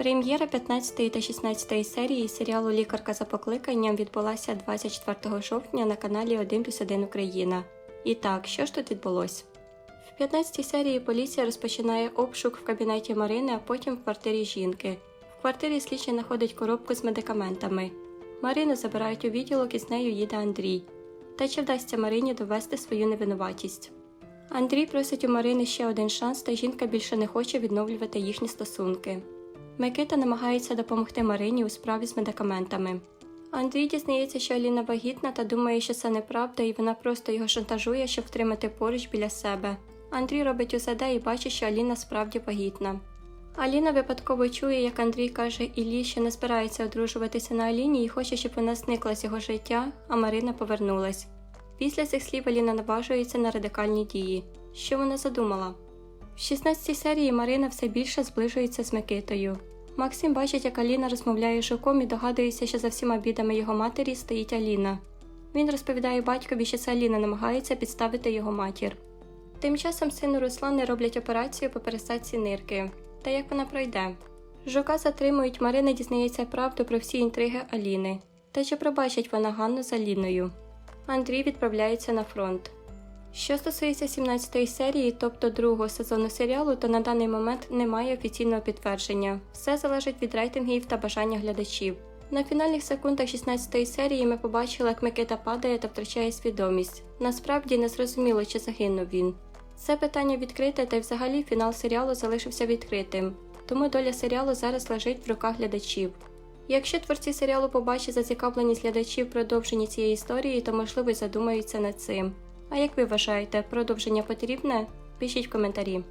Прем'єра 15 та 16 серії серіалу Лікарка за покликанням відбулася 24 жовтня на каналі 1 плюс 1 Україна. І так, що ж тут відбулось? В 15 серії поліція розпочинає обшук в кабінеті Марини, а потім в квартирі жінки. В квартирі слідчий знаходить коробку з медикаментами. Марину забирають у відділок і з нею їде Андрій. Та чи вдасться Марині довести свою невинуватість? Андрій просить у Марини ще один шанс, та жінка більше не хоче відновлювати їхні стосунки. Микита намагається допомогти Марині у справі з медикаментами. Андрій дізнається, що Аліна вагітна та думає, що це неправда, і вона просто його шантажує, щоб втримати поруч біля себе. Андрій робить УЗД і бачить, що Аліна справді вагітна. Аліна випадково чує, як Андрій каже Іллі, що не збирається одружуватися на Аліні і хоче, щоб вона зникла з його життя, а Марина повернулась. Після цих слів Аліна наважується на радикальні дії. Що вона задумала? В 16 серії Марина все більше зближується з Микитою. Максим бачить, як Аліна розмовляє з Жуком і догадується, що за всіма бідами його матері стоїть Аліна. Він розповідає батькові, що це Аліна намагається підставити його матір. Тим часом сину Руслани роблять операцію по пересадці нирки. Та як вона пройде? Жука затримують, Марина дізнається правду про всі інтриги Аліни. Та чи пробачить вона Ганну з Аліною? Андрій відправляється на фронт. Що стосується 17-ї серії, тобто другого сезону серіалу, то на даний момент немає офіційного підтвердження. Все залежить від рейтингів та бажання глядачів. На фінальних секундах 16-ї серії ми побачили, як Микита падає та втрачає свідомість. Насправді не зрозуміло, чи загинув він. Це питання відкрите, та й взагалі фінал серіалу залишився відкритим, тому доля серіалу зараз лежить в руках глядачів. Якщо творці серіалу побачать зацікавленість глядачів в продовженні цієї історії, то можливо задумаються над цим. А як ви вважаєте, продовження потрібне? Пишіть в коментарі.